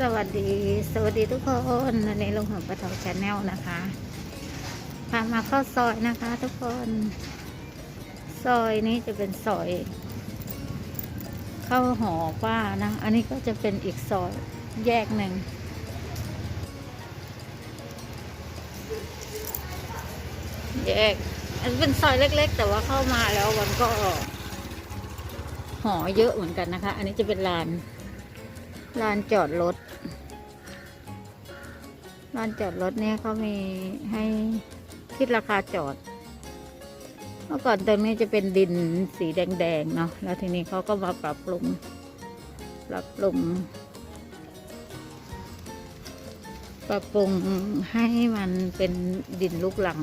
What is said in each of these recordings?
สวัสดีสวัสดีทุกคนวันนี้ลงหัวปะเทาชาแนลนะคะพามาเข้าซอยนะคะ ทุกคน ซอยนี้จะเป็นซอยเข้าหอป้านะ อันนี้ก็จะเป็นอีกซอยแยกหนึ่งแยกอันเป็นซอยเล็ก ๆ แต่ว่าเข้ามาแล้วมันก็หอเยอะเหมือนกันนะคะ อันนี้จะเป็นลาน ลานจอดรถลานจอดรถเนี่ยเขามีให้คิดราคาจอด เมื่อก่อนตรงนี้จะเป็นดินสีแดงๆเนาะแล้วทีนี้เขาก็มาปรับปรุงปรับปรุงปรับปรุงให้มันเป็นดินลูกหลัง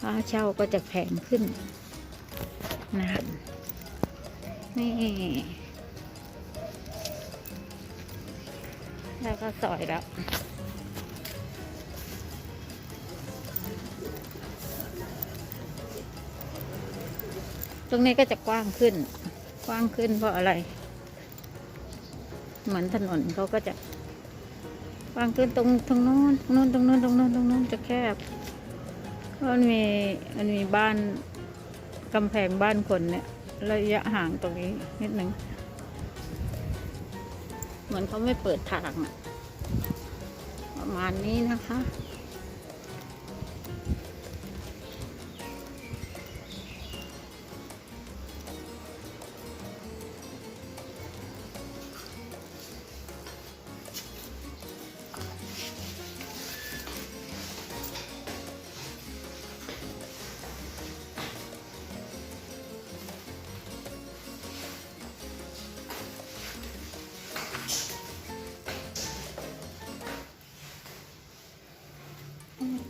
ค่าเช่าก็จะแพงขึ้นนะคะนี่ แล้วก็ซอยแล้วตรงนี้ก็จะกว้างขึ้น กว้างขึ้นเพราะอะไร เหมือนถนนเขาก็จะกว้างขึ้นตรงตรงโน้นตรงโน้นตรงโน้นตรงโน้นตรงโน้นจะแคบเพรามันมีมันมีบ้านกำแพงบ้านคนเนี่ย ระยะห่างตรงนี้นิดหนึ่ง เหมือนเขาไม่เปิดทาง ประมาณนี้นะคะ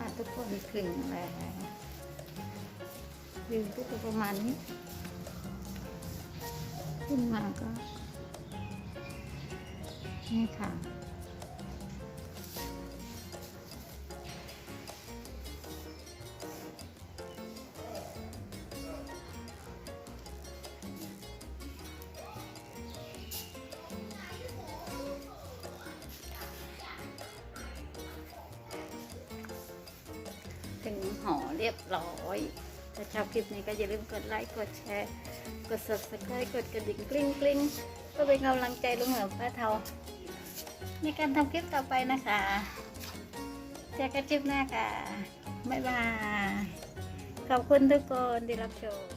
ค่ะทุกคนถึงแล้ววิวก็จะประมาณนี้ ขึ้นมาก็ นี่ค่ะ ห่อเรียบร้อยถ้าชอบคลิปนี้ก็อย่าลืมกดไลค์กดแชร์ กด subscribe กดกระดิ่งกริ๊งกริ๊งเพื่อเป็นกำลังใจลุงเหนือป้าเทาในการทำคลิปต่อไปนะคะเจอกันคลิปหน้าค่ะบ๊ายบายขอบคุณทุกคนที่รับชม